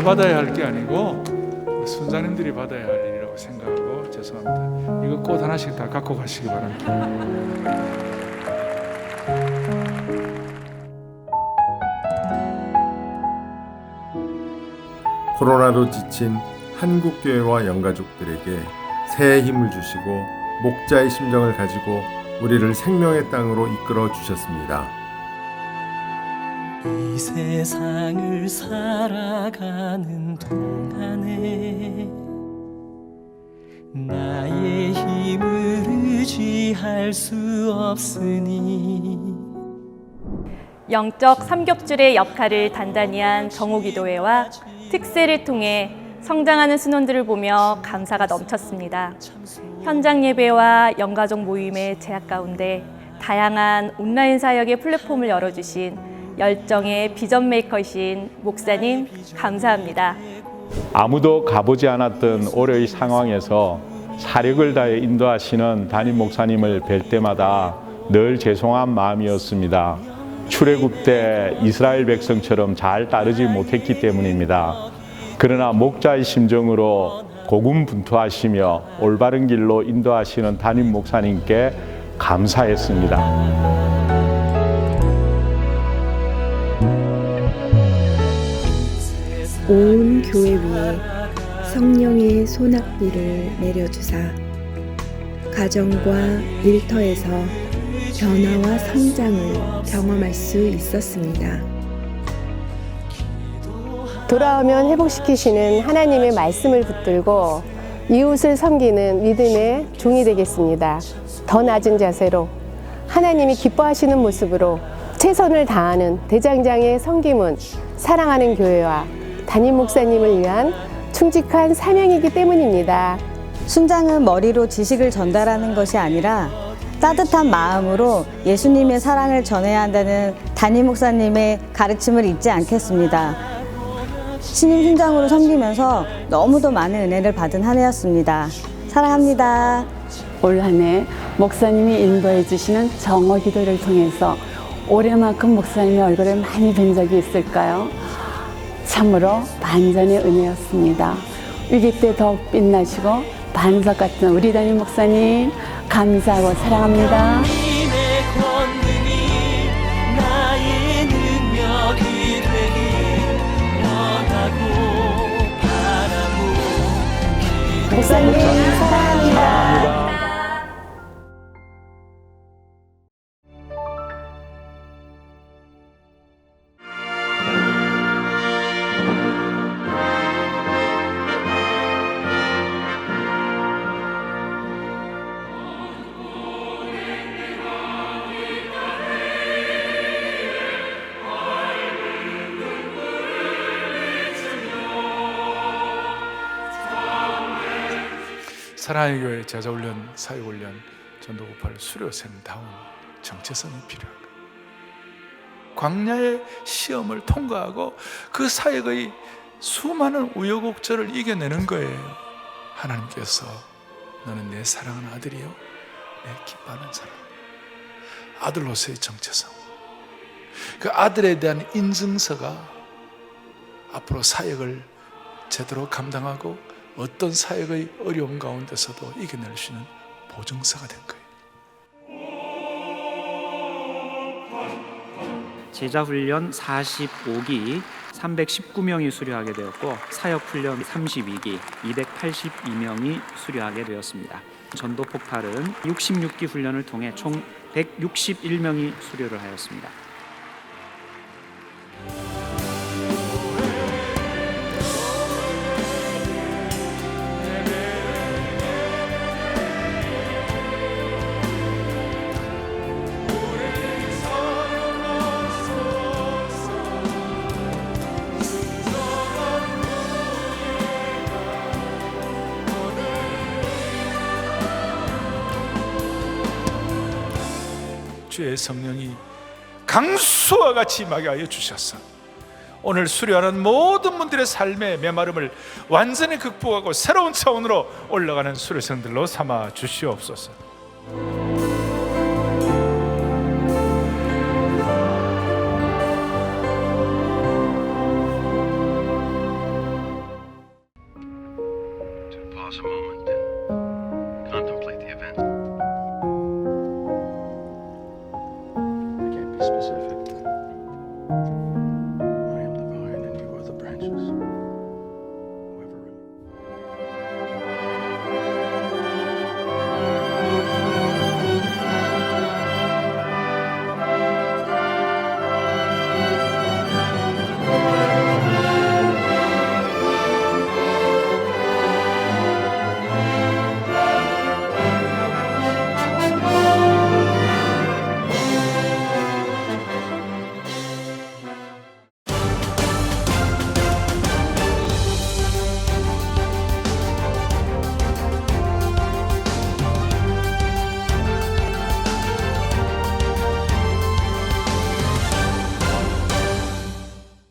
받아야 할 게 아니고 순자님들이 받아야 할 일이라고 생각하고 죄송합니다. 이거 꽃 하나씩 다 갖고 가시기 바랍니다. 코로나로 지친 한국 교회와 영가족들에게 새해 힘을 주시고 목자의 심정을 가지고 우리를 생명의 땅으로 이끌어 주셨습니다. 이 세상을 살아가는 동안에 나의 힘을 의지할 수 없으니 영적 삼겹줄의 역할을 단단히 한 정오기도회와 특세를 통해 성장하는 신혼들을 보며 감사가 넘쳤습니다. 현장 예배와 영가족 모임의 제약 가운데 다양한 온라인 사역의 플랫폼을 열어주신 열정의 비전 메이커이신 목사님 감사합니다. 아무도 가보지 않았던 올해의 상황에서 사력을 다해 인도하시는 담임 목사님을 뵐 때마다 늘 죄송한 마음이었습니다. 출애굽 때 이스라엘 백성처럼 잘 따르지 못했기 때문입니다. 그러나 목자의 심정으로 고군분투하시며 올바른 길로 인도하시는 담임 목사님께 감사했습니다. 온 교회 위에 성령의 소낙비를 내려주사 가정과 일터에서 변화와 성장을 경험할 수 있었습니다. 돌아오면 회복시키시는 하나님의 말씀을 붙들고 이웃을 섬기는 믿음의 종이 되겠습니다. 더 낮은 자세로 하나님이 기뻐하시는 모습으로 최선을 다하는 대장장의 섬김은 사랑하는 교회와 담임 목사님을 위한 충직한 사명이기 때문입니다. 순장은 머리로 지식을 전달하는 것이 아니라 따뜻한 마음으로 예수님의 사랑을 전해야 한다는 담임 목사님의 가르침을 잊지 않겠습니다. 신임 순장으로 섬기면서 너무도 많은 은혜를 받은 한 해였습니다. 사랑합니다. 올 한 해 목사님이 인도해 주시는 정오 기도를 통해서 올해만큼 목사님의 얼굴을 많이 뵌 적이 있을까요? 참으로 반전의 은혜였습니다. 위기 때 더욱 빛나시고 반석 같은 우리 담임 목사님 감사하고 사랑합니다. 목사님 사랑 사랑의 교회 제자훈련, 사회훈련, 전도고팔 수료생다운 정체성이 거예요. 광야의 시험을 통과하고 그 사역의 수많은 우여곡절을 이겨내는 거예요. 하나님께서 너는 내 사랑하는 아들이요, 내 기뻐하는 사람. 아들로서의 정체성. 그 아들에 대한 인증서가 앞으로 사역을 제대로 감당하고 어떤 사역의 어려운 가운데서도 이겨낼 수 있는 보증서가 된 거예요. 제자 훈련 45기 319명이 수료하게 되었고 사역 훈련 32기 282명이 수료하게 되었습니다. 전도 폭발은 66기 훈련을 통해 총 161명이 수료를 하였습니다. 주의 성령이 강수와 같이 임하게 하여 주셨어. 오늘 수료하는 모든 분들의 삶의 메마름을 완전히 극복하고 새로운 차원으로 올라가는 수료생들로 삼아 주시옵소서.